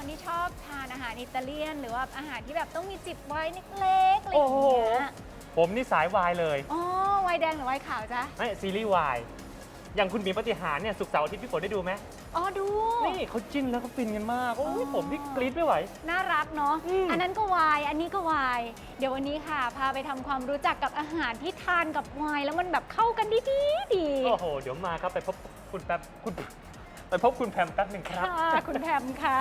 คนที่ชอบทานอาหารอิตาเลียน หรือว่าอาหารที่แบบต้องมีจิบไวน์เล็กๆอะไรอย่างเงี้ยผมนี่สายวายเลยอ๋อไวน์แดงหรือไวน์ขาวจ๊ะไม่ซีรีส์วายอย่างคุณบีมปฏิหารเนี่ยสุกร์เสาร์อาทิตย์พี่ฝนได้ดูไหมอ๋อดู นี่เขาจิ้นแล้วก็ฟินกันมากโอ้อ๋ยอผมนี่กรี๊ดไม่ไหว น่ารักเนาะอืมอันนั้นก็ไวน์อันนี้ก็ไวน์เดี๋ยววันนี้ค่ะ พาไปทำความรู้จักกับอาหารที่ทานกับไวน์แล้วมันแบบเข้ากันดีดีๆดีโอ้โห เดี๋ยวมาครับไปพบคุณแป๊บคุณ ไปพบคุณแพมแป๊บหนึ่งครับ ค่ะคุณแพมค่ะ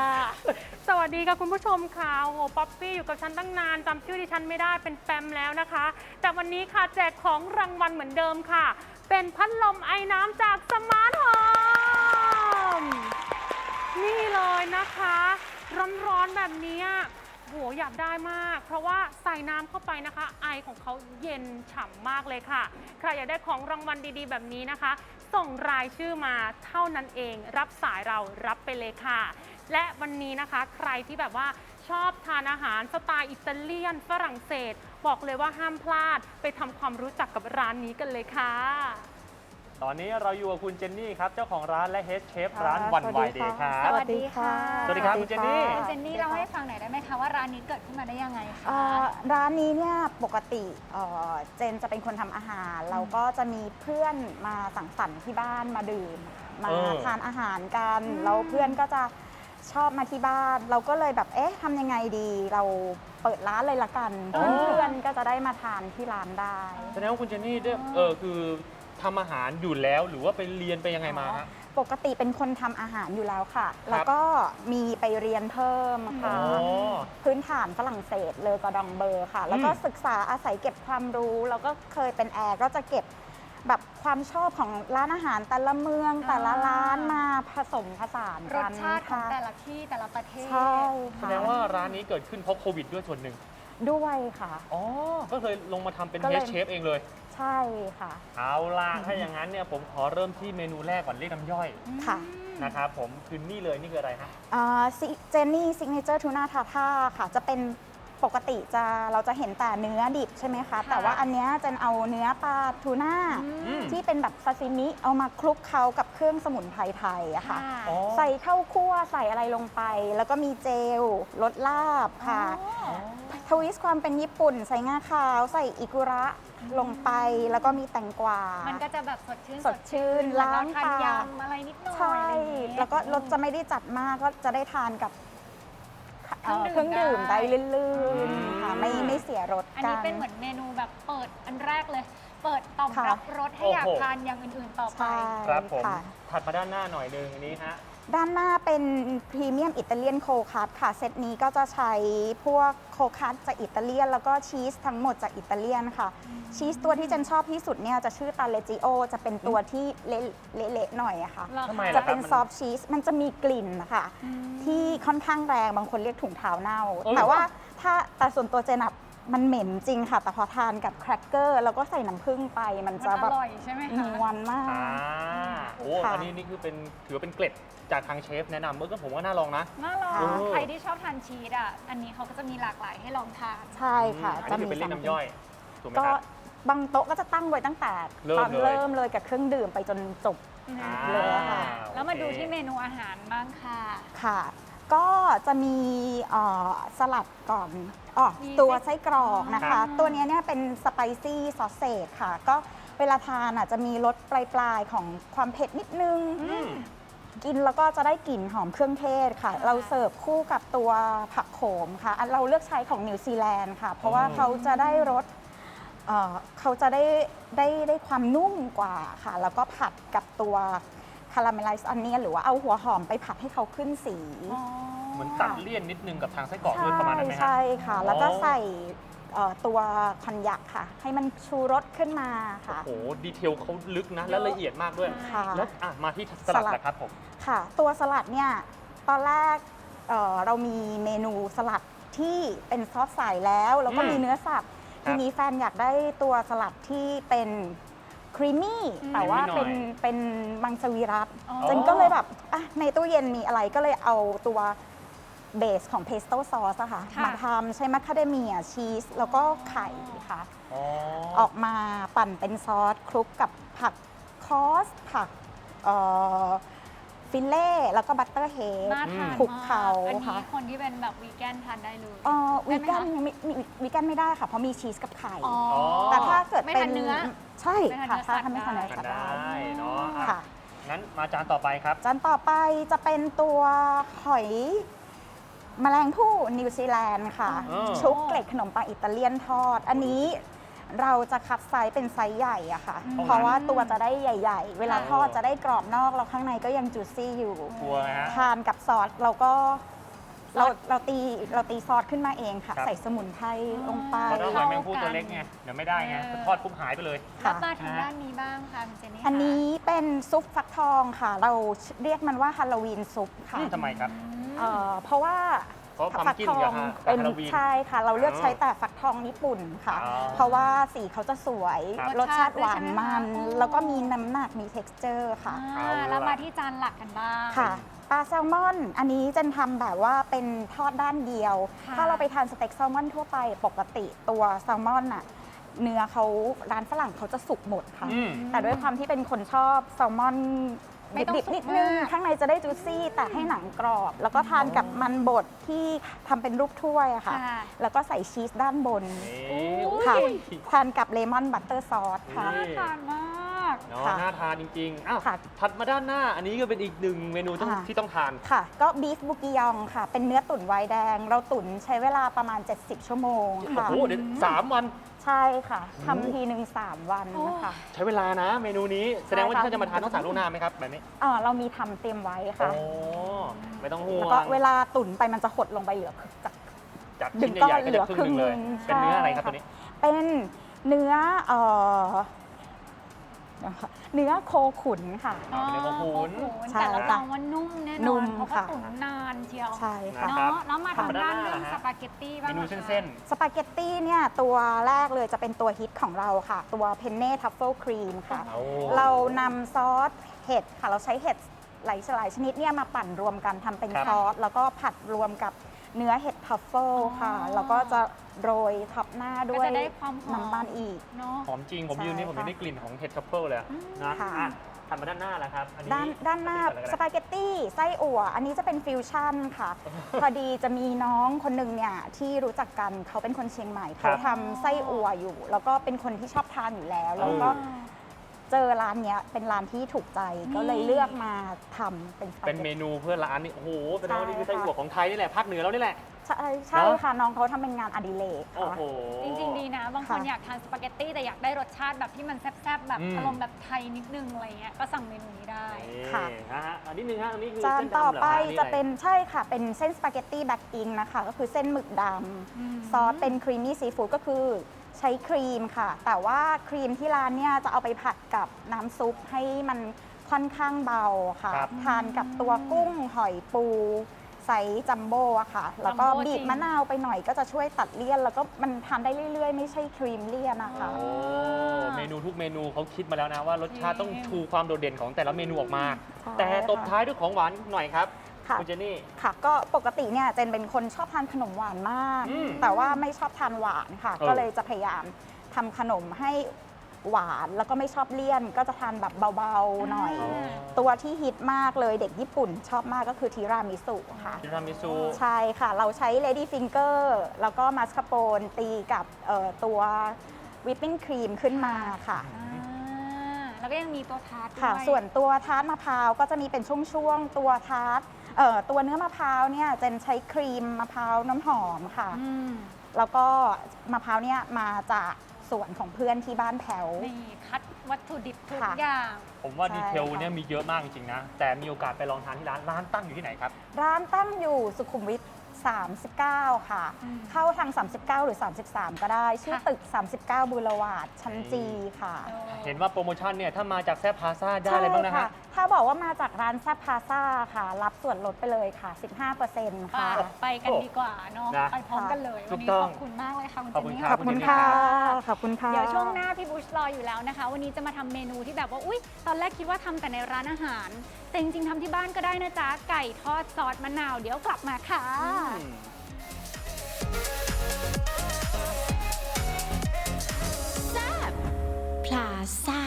สวัสดีค่ะคุณผู้ชมค่ะโอ้โหป๊อปปี้อยู่กับฉันตั้งนานจำชื่อดิฉันไม่ได้เป็นแฟมแล้วนะคะ แต่วันนี้ค่ะแจกของรางวัลเหมือนเดิมค่ะ เป็นพัดลมไอ้น้ำจากสมาร์ทโฮมนี่เลยนะคะ ร้อนๆแบบนี้ โหอยากได้มาก เพราะว่าใส่น้ำเข้าไปนะคะ ไอของเขาเย็นฉ่ำมากเลยค่ะ ใครอยากได้ของรางวัลดีๆ แบบนี้นะคะ ส่งรายชื่อมาเท่านั้นเอง รับสายเรารับไปเลยค่ะ และวันนี้นะคะใครที่แบบว่าชอบทานอาหารสไตล์อิตาเลียนฝรั่งเศส บอกเลยว่าห้ามพลาดไปทำความรู้จักกับร้านนี้กันเลยค่ะ ตอนนี้เราอยู่กับคุณเจนนี่ครับเจ้าของร้านและเฮดเชฟค่ะร้านวันสวัสวาดียเดย์คค่ะรับ สวัสดีค่ะสวัสดีครับคุณเจนนี่ คุณเจนนี่เล่าให้ฟังหน่อยได้ไหมคะว่าร้านนี้เกิดขึ้นมาได้ยังไงคะ เอ่อร้านนี้เนี่ยปกติเอ่อเจนจะเป็นคนทำอาหาร เราก็จะมีเพื่อนมาสังสรรค์ที่บ้านมาดื่ม มาเออ ทานอาหารกันแล้วเพื่อนก็จะชอบมาที่บ้าน เราก็เลยแบบเอ๊ะทำยังไงดี เราเปิดร้านเลยละกันอ๋อเพื่อนๆก็จะได้มาทานที่ร้านได้ แสดงว่าคุณเจนนี่ได้เออคือ ทำอาหารอยู่แล้วหรือว่าไปเรียนไปยังไงมาฮะ ปกติเป็นคนทำอาหารอยู่แล้วค่ะ แล้วก็มีไปเรียนเพิ่มอ๋ค่ะอพื้นฐานฝรั่งเศสเลอกอดองเบอร์ค่ะ แล้วก็อืม ศึกษาอาศัยเก็บความรู้ แล้วก็เคยเป็นแอร์ก็จะเก็บแบบความชอบของร้านอาหารแต่ละเมืองอ่าแต่ละร้านมาผสมผสานรกัสนชาติของค่ะแต่ละที่แต่ละประเทศ ใช่แสค่ะดงว่าร้านนี้เกิดขึ้นเพราะโควิดด้วยส่วนหนึ่งด้วยค่ะ อ๋อก็เลยลงมาทำเป็นก็เฮเลดยเชฟเองเลย ใช่ค่ะ เอาล่ะถ้าอย่างนั้นเนี่ยผมขอเริ่มที่เมนูแรกก่อนเรียกน้ำย่อยค่ะ นะครับผมคือนี่เลยนี่คืออะไรฮะ เจนนี่ซิกเนเจอร์ทูน่าทาท่าค่ะ จะเป็นปกติจะเราจะเห็นแต่เนื้อดิบใช่ไหมคะ แต่ว่าอันเนี้ยเจนเอาเนื้อปลาทูน่าอืม ที่เป็นแบบซาซิมิเอามาคลุกเคล้ากับเครื่องสมุนไพรไทยอะค่ะ อ๋อ ใส่ข้าวคั่วใส่อะไรลงไป แล้วก็มีเจลรสลาบค่ะ ทวิสต์ความเป็นญี่ปุ่น ใส่งาขาว ใส่อิกุระ ลงไปแล้วก็มีแตงกวา มันก็จะแบบสดชื่นสดชื่นแล้วก็ล้างทานปาก ยำอะไรนิดหน่อยใช่ อะไรอย่างเงี้ย แล้วก็รสจะไม่ได้จัดมากก็จะได้ทานกับเอ่อเคเครื่รื่อองงดื่ดื่มมได้ ได้ลื่นอืมๆค่ะไม่ไม่เสียรสอันกันี้น เป็นเหมือนเมนูแบบเปิดอันแรกเลย เปิดต่อมค่ะ รับรสให้อยากโอ้โห ทานอย่างอื่นๆต่อไป ใช่ครับผม ค่ะ ถัดมาด้านหน้าหน่อยหนึงอันนี้ฮะ ด้านหน้าเป็นพรีเมียมอิตาเลียนโคคัสค่ะ เซตนี้ก็จะใช้พวกโคคัสจากอิตาเลียน แล้วก็ชีสทั้งหมดจากอิตาเลียนค่ะ ชีสตัวที่เจนชอบที่สุดเนี่ยจะชื่อตาเลจิโอ จะเป็นตัวที่เละเละๆหน่อยอะค่ะเหรอคะทำไมจะล่ะเป็นครับมัน ซอฟต์ชีส มันจะมีกลิ่นนะคะที่ค่อนข้างแรง บางคนเรียกถุงเท้าเน่าเออแต่ว่าถ้าแต่ส่วนตัวเจนอะ มันเหม็นจริงค่ะ แต่พอทานกับแครกเกอร์ แล้วก็ใส่น้ำผึ้งไป มันมันจะอแบบร่อยใช่ไหมมีคะวันมาก อ่าโอ้ค่ะ อันนี้นี่คือเป็นถือว่าเป็นเกล็ดจากทางเชฟแนะนำเมื่อก็ผมว่าน่าลองนะ น่าลองค่ะใครที่ชอบทานชีสอะ อันนี้เขาก็จะมีหลากหลายให้ลองทาน ใช่ค่ะอันนี้คือเป็นเรียกน้ำย่อย ถูกไหมก็ครับ บางโต๊ะก็จะตั้งไว้ตั้งแต่เริ่มตอนเลย เริ่มเลยกับเครื่องดื่มไปจนจบ อ่าเลยค่ะ แล้วมาโอเคดูที่เมนูอาหารบ้างค่ะ ค่ะ ก็จะมีเอ่อสลัดก่อน อ๋อมีตัวไส้ไส้กรอกนะครัคะบตัวเนี้ยเนี่ยเป็นสไปซี่ซอสเซจค่ะ ก็เวลาทานอะจะมีรสปลายๆของความเผ็ดนิดนึงอืมกินแล้วก็จะได้กลิ่นหอมเครื่องเทศค่ะค่ะ เราเสิร์ฟคู่กับตัวผักโขมค่ะอันเราเลือกใช้ของนิวซีแลนด์ค่ะ เพราะว่าอ๋อเขาจะได้รสเอ่อเขาจะได้ได้ได้ความนุ่มกว่าค่ะ แล้วก็ผัดกับตัวคาราเมลไลซ์อันเนียหรือว่าเอาหัวหอมไปผัดให้เขาขึ้นสี เหมือนตัดเลี่ยนนิดนึงกับทางไส้กรอกด้วยประมาณนั้นไหมฮะ ใช่ค่ะ แล้วก็อ๋อ ใส่เอ่อตัวคอนยักค่ะ ให้มันชูรสขึ้นมาโอ้ค่ะโหดีเทลเขาลึกนะ และละเอียดมากด้วย ค่ะ แล้วอะมาที่สลัดสลัด นะครับผม ค่ะ ตัวสลัดเนี่ยตอนแรกเอ่อเรามีเมนูสลัดที่เป็นซอสใสแล้ว แล้วก็อืมมีเนื้อสัตว์ครับทีนี้แฟนอยากได้ตัวสลัดที่เป็นครีมมี่แต่ว่า creamy หน่เป็อนยเป็นมังสวิรัตอ๋อเจนก็เลยแบบอะในตู้เย็นมีอะไรก็เลยเอาตัว เบสของเพสโต้ซอสอะค่ะค่ะ มาทำใช้มัคคาเดเมียชีสแล้วก็ไข่ค่ะ อ๋อออกมาปั่นเป็นซอสคลุกกับผักคอส ผักเอ่อฟิลเล่ แล้วก็บัตเตอร์เฮด น่าทานคลุกมากเขาอันค่ะนี้คนที่เป็นแบบวีแกนทานได้เลย เอ่อได้วีไหมแกนคะ ยังไม่มีวีแกนไม่ได้ค่ะ เพราะมีชีสกับไข่ อ๋อ แต่ถ้าเกิดไม่เป็ทานนเนื้อใช่ไม่ค่ะทานเนื้อสัตว์ถ้าทำไม่ทานเนื้อกัสันตว์ได้ได้เนาะอะค่ะ งั้นมาจานต่อไปครับ จานต่อไปจะเป็นตัวหอย แมลงผู้นิวซีแลนด์ค่ะ อ๋อ ชุบเกล็ดขนมปังอิตาเลียนทอด อันนี้เราจะคัดไซส์เป็นไซส์ใหญ่อะค่ะ อืม เพราะว่าตัวจะได้ใหญ่ ๆ เวลาอ๋อทอดจะได้กรอบนอกแล้วข้างในก็ยังจุซี่อยู่ กลัวไหมฮะ ทานกับซอสเราก็เราเราตีเราตีซอสขึ้นมาเองค่ะ ครับ ใส่สมุนไพรลงไปเพราะถ้าหอยแมงเข้าผู้กันตัวเล็กไงเดี๋ยวไม่ได้ไงเออ ทอดปุ๊บหายไปเลยแล้วค่ะมาทางด้านนี้บ้างค่ะคุณเจนนี่อันนี้เป็นซุปฟักทองค่ะ เราเรียกมันว่าฮาโลวีนซุปค่ะอืมทำไมครับ เอ่อเพราะว่าเพราะฟั pumpkin ทองกับฮะเป็นกับ Halloween ใช่ค่ะ เราเลือกอ๋อใช้แต่ฟักทองญี่ปุ่นค่ะ อ๋อเพราะว่าสีเขาจะสวยครับ รสชาติหวานมันรสชาติด้วยใช่ไหมคะแล้วก็มีน้ำหนักมี t e x t อร์ค่ะ อ่าเอาล่ะ แล้วมาที่จานหลักกันบ้าง ค่ะปลาแซลมอน อันนี้เจนทำแบบว่าเป็นทอดด้านเดียว ค่ะถ้าเราไปทานสเต็กแซลมอนทั่วไปปกติตัวแซลมอนน่ะเนื้อเขาร้านฝรั่งเขาจะสุกหมดค่ะ อืม แต่ด้วยความที่เป็นคนชอบแซลมอน ไม่ต้องดิบสุกๆนิดนึงมาก ข้างในจะได้จูซี่แต่ให้หนังกรอบ แล้วก็ทานกับมันบดที่ทำเป็นรูปถ้วยอะค่ะ ค่ะ แล้วก็ใส่ชีสด้านบนนี่ ค่ะอุ้ยทานกับเลมอนบัตเตอร์ซอสค่ะนี่น่าทานมาก เนาะค่ะน่าทานจริงๆ อ้าวค่ะถัดมาด้านหน้าอันนี้ก็เป็นอีกหนึ่งเมนูต้องค่ะ ที่ต้องทาน ค่ะ ก็บีฟบุกิยองค่ะ เป็นเนื้อตุ๋นไวน์แดง เราตุ๋นใช้เวลาประมาณ 70 ชั่วโมงโอ้ค่ะ โหเดี๋ยวสามวัน ใช่ค่ะโอ้ทำทีหนึ่ง3 วันนะคะใช้เวลานะเมนูนี้แสดงว่าใช่ค่ะถ้าจะมาทานต้องสั่งล่วงหน้าไหมครับแบบนี้อ่าเรามีทำเตรียมไว้ค่ะ โอ้ไม่ต้องห่วแล้วงก็เวลาตุ๋นไปมันจะหดลงไปเหลือจาก จากดึชิ้นงก้อนใหญ่ๆก็จะครึ่งหนึ่งเลยเหลือครึ่งหนึ่งเป็นเนื้ออะไรครับใช่ตัวนี้ เป็นเนื้อเอ่อนะคะ เนื้อโคขุนค่ะอ่าเป็นเนื้อโคขุนโคขุนใช่แต่เราค่ะลองว่านุ่มแน่นนุ่อนมเพราะเขาค่ะ ตุ๋นนานเชียวใช่ค่ะ นะ ครับเนาะแล้วมาทางด้านธรรมดาเรื่องนะฮะสปาเกตตี้บ้างเมนูหรอคะเส้น สปาเกตตี้เนี่ยตัวแรกเลยจะเป็นตัวฮิตของเราค่ะ ตัวเพนเน่ทัฟเฟิลครีมค่ะๆโอ้ เรานำซอสเห็ดค่ะ เราใช้เห็ดหลายหลายชนิดเนี่ยมาปั่นรวมกันทำเป็นครับ ซอส แล้วก็ผัดรวมกับ เนื้อเห็ดทัฟเฟิลค่ะอ๋อแล้วก็จะโรยท็อปหน้าด้วยก็จะได้ความหอม น้ำมันอีก เนาะ หอมจริง ผมใช่ยืนนี่ผมยังค่ะได้กลิ่นของเห็ดทัฟเฟิลเลยอะอืมนะค่ะ อะถัดมาด้านหน้าแล้วครับ อันนี้ด้านด้านหน้าอัสปาเกตตี้ไส้อั่ว อันนี้จะเป็นฟิวชั่นค่ะ พอดีจะมีน้องคนหนึ่งเนี่ยที่รู้จักกันเขาเป็นคนเชียงใหม่ครัเขาบทำไส้อั่วอยู่ แล้วก็เป็นคนที่ชอบทานอยู่แล้ว แล้วก็ เออเจอร้านเนี้ยเป็นร้านที่ถูกใจก็เลยเลือกมาทำเป็นสปาเป็นเกตเมตี้ นูเพื่อร้านนี่โอ้โหแสดงว่านี่คือใช่ไส้ค่ะ อั่วของไทยนี่แหละภาคเหนือแล้วนี่แหละ ใช่ใช่เนอะ ค่ะน้องเขาทำเป็นงานอดิเรกโอ้ค่ะ โห จริงๆดีนะ บางคนค่ะ อยากทานสปาเกตตี้แต่อยากได้รสชาติแบบที่มันแซ่บๆ แบบอืม อารมณ์แบบไทยนิดนึงอะไรเงี้ยก็สั่งเมนูนี้ได้ นี่ค่ะนะฮะอันนี้นึงฮะอันนี้คือจานเส้นต่อดำเหรอไปฮอัจะอไรเป็นใช่ค่ะ เป็นเส้นสปาเกตตี้แบ็กอิงนะคะ ก็คือเส้นหมึกดอืมำซอสเป็นครีมมี่ซีฟู้ดก็คือ ใช้ครีมค่ะ แต่ว่าครีมที่ร้านเนี่ยจะเอาไปผัดกับน้ำซุปให้มันค่อนข้างเบาค่ะ ครับ ทานกับตัวกุ้งหอยปูไซส์จัมโบ้อะค่ะ แล้วก็จัมโบ้บีบจริง มะนาวไปหน่อยก็จะช่วยตัดเลี่ยน แล้วก็มันทานได้เรื่อย ๆ ไม่ใช่ครีมเลี่ยนนะคะ โอ้เมนูทุกเมนูเขาคิดมาแล้วนะว่ารสชาติต้องชูความโดดเด่นของแต่ละเมนูออกมา ใช่แต่ตบท้ายด้วยของหวานหน่อยครับ ค่ะ คุณเจนี่ ค่ะ ก็ปกติเนี่ยเจนเป็นคนชอบทานขนมหวานมาก อืมแต่ว่าไม่ชอบทานหวานค่ะ เออ ก็เลยจะพยายามทำขนมให้หวานแล้วก็ไม่ชอบเลี่ยน ก็จะทานแบบเบาๆหน่อย อ๋อตัวที่ฮิตมากเลยเด็กญี่ปุ่นชอบมากก็คือทีรามิสุค่ะทิรามิสุใช่ค่ะ เราใช้ Lady Finger แล้วก็มัสคาโปนตีกับเอ่อตัววิปปิ้งครีมขึ้นมาค่ะ อ่าแล้วก็ยังมีตัวทาร์ตด้วยค่ะ ส่วนตัวทาร์ตมะพร้าวก็จะมีเป็นช่วงๆ ตัวทาร์ต เอ่อตัวเนื้อมะพร้าวเนี่ยเจนใช้ครีมมะพร้าวน้ำหอมค่ะ อืมแล้วก็มะพร้าวเนี่ยมาจากสวนของเพื่อนที่บ้านแถวนี่คัดวัตถุดิบทุกค่ะ อย่าง ผมว่าใช่ดีเทลค่ะ เนี่ยมีเยอะมากจริงๆนะ แต่มีโอกาสไปลองทานที่ร้าน ร้านตั้งอยู่ที่ไหนครับ ร้านตั้งอยู่สุขุมวิท 39 ค่ะอืมเข้าทาง 39 หรือ 33 ก็ได้ ชื่อค่ะตึก 39 บูรวาดชั้นจีค่ะออเห็นว่าโปรโมชั่นเนี่ยถ้ามาจากแซ่บพาซาได้อะไรบ้างนะฮะ ถ้าบอกว่ามาจากร้านแซบพาซ่าค่ะ รับส่วนลดไปเลยค่ะ 15%ค่ะ ไปกันดีกว่าเนาะนะไปพร้อมกันเลยถูวันกนี้ต้องขอบคุณมากเลยค่ะคุณขอบคุณเจนนี่คขรัอบคุณค่ะ ขอบคุณค่ะ เดี๋ยวช่วงหน้าพี่บุชรออยู่แล้วนะคะ วันนี้จะมาทำเมนูที่แบบว่าอุ๊ย ตอนแรกคิดว่าทำแต่ในร้านอาหาร แต่จริงๆทำที่บ้านก็ได้นะจ๊ะไก่ทอดซอสมะนาว เดี๋ยวกลับมาค่ะอืมพลาซ่า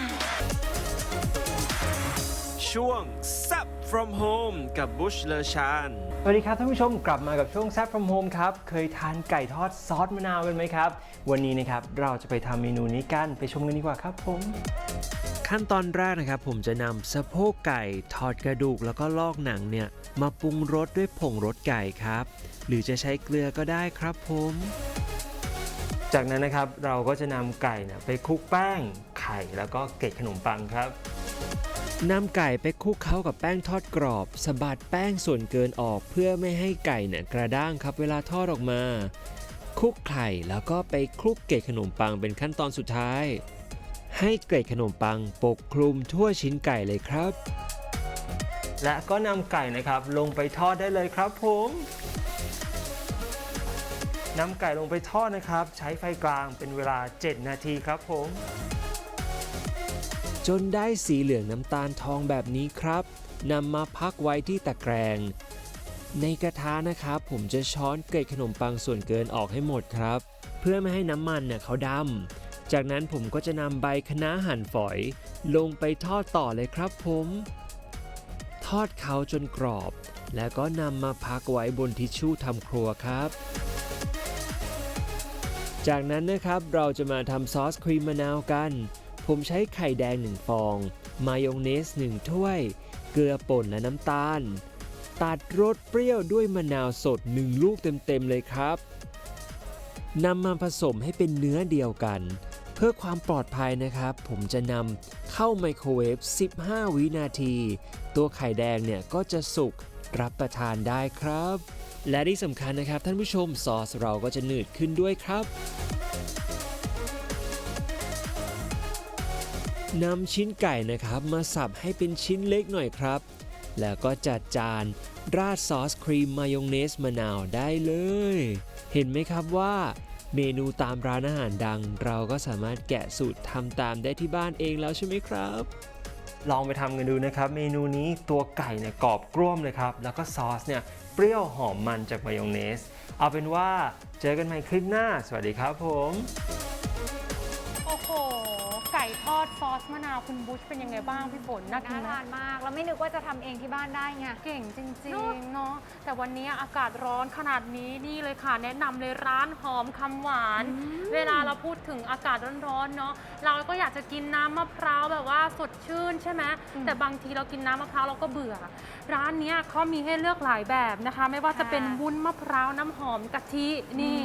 ช่วง s u p from home กับบุชเลชาน สวัสดีครับท่านผู้ชมกลับมากับช่วง s ซ p from home ครับ เคยทานไก่ทอดซอสมะนาวกันไหมครับ วันนี้นะครับเราจะไปทำเมนูนี้กันไปชมกันดีกว่าครับผม ขั้นตอนแรกนะครับผมจะนำสะโพกไก่ทอดกระดูกแล้วก็ลอกหนังเนี่ยมาปรุงรสด้วยผงรสไก่ครับ หรือจะใช้เกลือก็ได้ครับผม จากนั้นนะครับเราก็จะนำไก่เนี่ยไปคลุกแป้งไข่แล้วก็เกล็ดขนมปังครับนำไก่ไปคลุกเคล้ากับแป้งทอดกรอบสะบัดแป้งส่วนเกินออกเพื่อไม่ให้ไก่เนี่ยกระด้างครับเวลาทอดออกมาคลุกไข่แล้วก็ไปคลุกเกล็ดขนมปังเป็นขั้นตอนสุดท้าย ให้เกล็ดขนมปังปกคลุมทั่วชิ้นไก่เลยครับ และก็นำไก่นะครับลงไปทอดได้เลยครับผมนำไก่ลงไปทอดนะครับ ใช้ไฟกลางเป็นเวลา 7 นาทีครับผม จนได้สีเหลืองน้ำตาลทองแบบนี้ครับนำมาพักไว้ที่ตะแกรง ในกระทะนะครับ ผมจะช้อนเกล็ดขนมปังส่วนเกินออกให้หมดครับ เพื่อไม่ให้น้ำมันเนี่ยเขาดำ จากนั้นผมก็จะนำใบคะน้าหั่นฝอย ลงไปทอดต่อเลยครับผม ทอดเขาจนกรอบ แล้วก็นำมาพักไว้บนทิชชู่ทำครัวครับ จากนั้นนะครับเราจะมาทำซอสครีมมะนาวกัน ผมใช้ไข่แดง 1 ฟอง มายองเนส 1 ถ้วย เกลือป่นและน้ำตาล ตัดรสเปรี้ยวด้วยมะนาวสด 1 ลูกเต็มๆเลยครับนำมาผสมให้เป็นเนื้อเดียวกัน เพื่อความปลอดภัยนะครับ ผมจะนำเข้าไมโครเวฟ 15 วินาที ตัวไข่แดงเนี่ยก็จะสุกรับประทานได้ครับ และที่สำคัญนะครับท่านผู้ชมซอสเราก็จะหนืดขึ้นด้วยครับนำชิ้นไก่นะครับมาสับให้เป็นชิ้นเล็กหน่อยครับ แล้วก็จัดจานราดซอสครีมมายองเนสมะนาวได้เลย เห็นไหมครับว่า เมนูตามร้านอาหารดัง เราก็สามารถแกะสูตรทำตามได้ที่บ้านเองแล้วใช่ไหมครับ ลองไปทำกันดูนะครับ เมนูนี้ตัวไก่เนี่ยกรอบกร่วมเลยครับ แล้วก็ซอสเนี่ยเปรี้ยวหอมมันจากมายองเนส เอาเป็นว่าเจอกันใหม่คลิปหน้า สวัสดีครับผม ดซอสมะนาวคุณบุชเป็นยังไงบ้างพี่ฝนน่ากิน่านไหม ทานมาก แล้วไม่นึกว่าจะทำเองที่บ้านได้ไง เก่งจริงเนอะ ๆเนาะแต่วันนี้อากาศร้อนขนาดนี้นี่เลยค่ะ แนะนำเลยร้านหอมคำหวาน เวลาเราพูดถึงอากาศร้อนๆเนาะเราก็อยากจะกินน้ำมะพร้าวแบบว่าสดชื่นใช่ไหมแต่บางทีเรากินน้ำมะพร้าวเราก็เบื่อ ร้านเนี้ยเขามีให้เลือกหลายแบบนะคะ ไม่ว่าจะเป็นวุ้นมะพร้าวน้ำหอมกะทินี่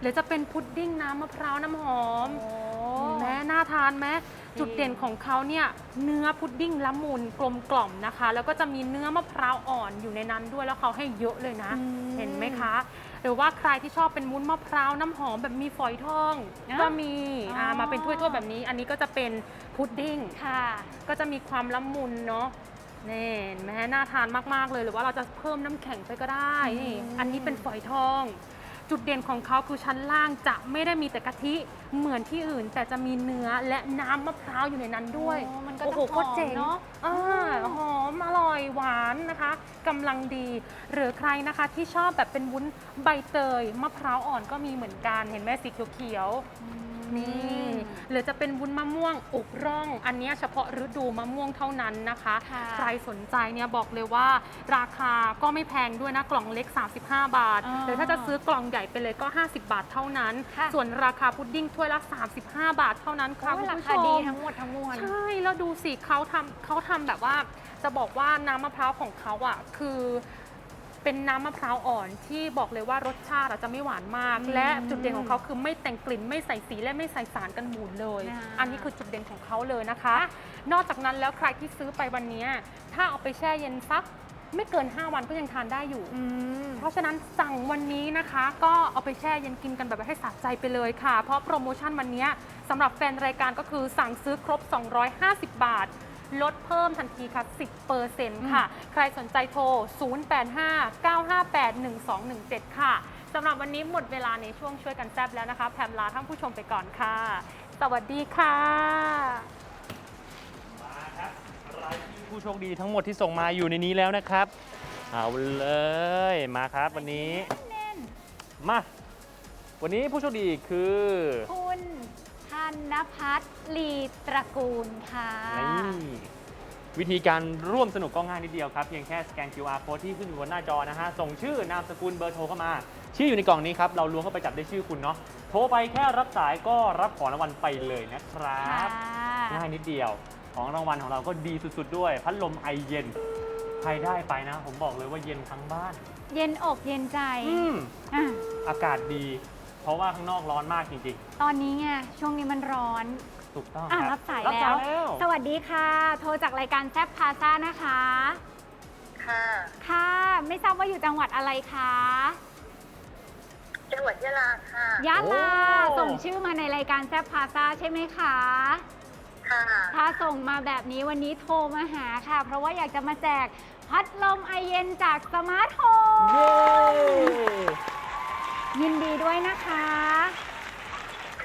หรือจะเป็นพุดดิ้งน้ำมะพร้าวน้ำหอม โอ้แม้น่าทานไหมจริงจุดเด่นของเขาเนี่ยเนื้อพุดดิ้งละมุนกลมกล่อมนะคะ แล้วก็จะมีเนื้อมะพร้าวอ่อนอยู่ในนั้นด้วยแล้วเขาให้เยอะเลยนะ เห็นไหมคะ หรือว่าใครที่ชอบเป็นวุ้นมะพร้าวน้ำหอมแบบมีฝอยทองอะก็มีอ๋ออ่ามาเป็นถ้วยๆแบบนี้ อันนี้ก็จะเป็นพุดดิ้งค่ะ ก็จะมีความละมุนเนาะนี่เห็นไหมน่าทานมากๆเลยหรือว่าเราจะเพิ่มน้ำแข็งไปก็ได้นี่อืมอันนี้เป็นฝอยทอง จุดเด่นของเขาคือชั้นล่างจะไม่ได้มีแต่กะทิเหมือนที่อื่น แต่จะมีเนื้อและน้ำมะพร้าวอยู่ในนั้นด้วยโอ้มันก็โอ้โหจะหโคอตรมเจ๋งเนาะอ่าหอมอร่อยหวานนะคะกำลังดี หรือใครนะคะที่ชอบแบบเป็นวุ้นใบเตยมะพร้าวอ่อนก็มีเหมือนกันเห็นไหมสีเขียวๆ นี่หรือจะเป็นวุ้นมะม่วงอกร่อง อันเนี้ยเฉพาะฤดูมะม่วงเท่านั้นนะคะค่ะใครสนใจเนี่ยบอกเลยว่า ราคาก็ไม่แพงด้วยนะกล่องเล็ก 35 บาทอ่าหรือถ้าจะซื้อกล่องใหญ่ไปเลยก็ 50 บาทเท่านั้นค่ะส่วนราคาพุดดิ้งถ้วยละ 35 บาทเท่านั้นค่ะโอ้คุณราผู้ชคาดีมทั้งหมดทั้งมวลใช่แล้วดูสิเขาทำเขาทำแบบว่าจะบอกว่าน้ำมะพร้าวของเขาอะคือ เป็นน้ำมะพร้าวอ่อนที่บอกเลยว่ารสชาติอาจจะไม่หวานมากอืมและจุดเด่นของเขาคือไม่แต่งกลิ่นไม่ใส่สีและไม่ใส่สารกันบูดเลยอ่าอันนี้คือจุดเด่นของเขาเลยนะคะ นอกจากนั้นแล้วใครที่ซื้อไปวันนี้ ถ้าเอาไปแช่เย็นสักไม่เกิน 5 วันก็ยังทานได้อยู่อืมเพราะฉะนั้นสั่งวันนี้นะคะ ก็เอาไปแช่เย็นกินกันแบบให้สะใจไปเลยค่ะ เพราะโปรโมชั่นวันนี้สำหรับแฟนรายการก็คือสั่งซื้อครบ 250 บาท ลดเพิ่มทันทีค่ะ 10%ค่ะ ใครสนใจโทร 0859581217 ค่ะสำหรับวันนี้หมดเวลาในช่วงช่วยกันแซบแล้วนะคะ แพมลาท่านผู้ชมไปก่อนค่ะ สวัสดีค่ะผู้โชคดีทั้งหมดที่ส่งมาอยู่ในนี้แล้วนะครับ เอาเลยมาครับวันนี้ มา วันนี้ผู้โชคดีคือคุณธน พัฒน์ลีตระกูลค่ะ นี่วิธีการร่วมสนุกก็ง่ายนิดเดียวครับ เพียงแค่สแกน QR code ที่ขึ้นอยู่บนหน้าจอนะฮะ ส่งชื่อนามสกุลเบอร์โทรเข้ามา ชื่ออยู่ในกล่องนี้ครับ เราล้วงเข้าไปจับได้ชื่อคุณเนาะ โทรไปแค่รับสายก็รับของรางวัลไปเลยนะครับ ง่ายนิดเดียว ของรางวัลของเราก็ดีสุด ๆ ด้วย พัดลมไอเย็น ใครได้ไปนะ ผมบอกเลยว่าเย็นทั้งบ้าน เย็นอกเย็นใจ อืมอะ อากาศดี เพราะว่าข้างนอกร้อนมากจริงตอนนี้ไงช่วงนี้มันร้อน ๆ ถูกต้องอะ ครับสายรับแล้สายวแล้ว สวัสดีค่ะ โทรจากรายการแซฟพาซ่านะคะ ค่ะ ค่ะ ไม่ทราบว่าอยู่จังหวัดอะไรคะจังหวัดยะลาค่ะ ยะลาโอ้ส่งชื่อมาในรายการแซฟพาซ่าใช่ไหมคะ ค่ะ ถ้าส่งมาแบบนี้วันนี้โทรมาหาค่ะ เพราะว่าอยากจะมาแจกพัดลมไอเย็นจากสมาร์ทโฮม เย้ ยินดีด้วยนะคะ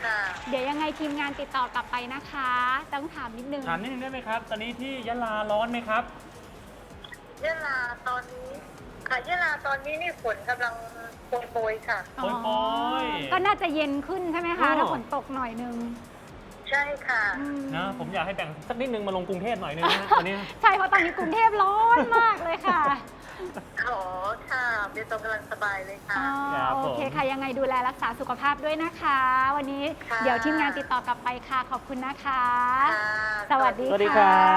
ค่ะเดี๋ยวยังไงทีมงานติดต่อกลับไปนะคะ ต้องถามนิดนึง ถามนิดนึงได้ไหมครับ ตอนนี้ที่ยะลาร้อนไหมครับ ยะลาตอนนี้ ค่ะยะลาตอนนี้นี่ฝนกำลังโปรยๆค่ะโปรยๆก็น่าจะเย็นขึ้นใช่ไหมคะอ๋อถ้าฝนตกหน่อยนึงใช่ค่ะ อืมนะผมอยากให้แบ่งสักนิดนึงมาลงกรุงเทพหน่อยนึงนะวันนี้ ใช่เพราะตอนนี้กรุงเทพร้อนมากเลยค่ะ ขอค่ะเบตงกำลังสบายเลยค่ะอ๋อครับผม โอเคค่ะ ยังไงดูแลรักษาสุขภาพด้วยนะคะ วันนี้ค่ะ เดี๋ยวทีมงานติดต่อกลับไปค่ะ ขอบคุณนะคะ ค่ะ สวัสดี สวัสดีครั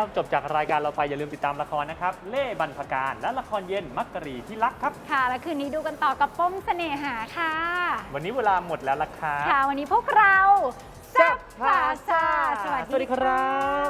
บ จบจากรายการเราไปอย่าลืมติดตามละครนะครับ เล่บรรพการ และละครเย็นมักกะรีที่รักครับ ค่ะ แล้วคืนนี้ดูกันต่อกับป้มเสน่หาค่ะ วันนี้เวลาหมดแล้วล่ะครับค่ะ วันนี้พวกเราแซ่บพาซาสวัสสวัสดีดีครับค่ะบ๊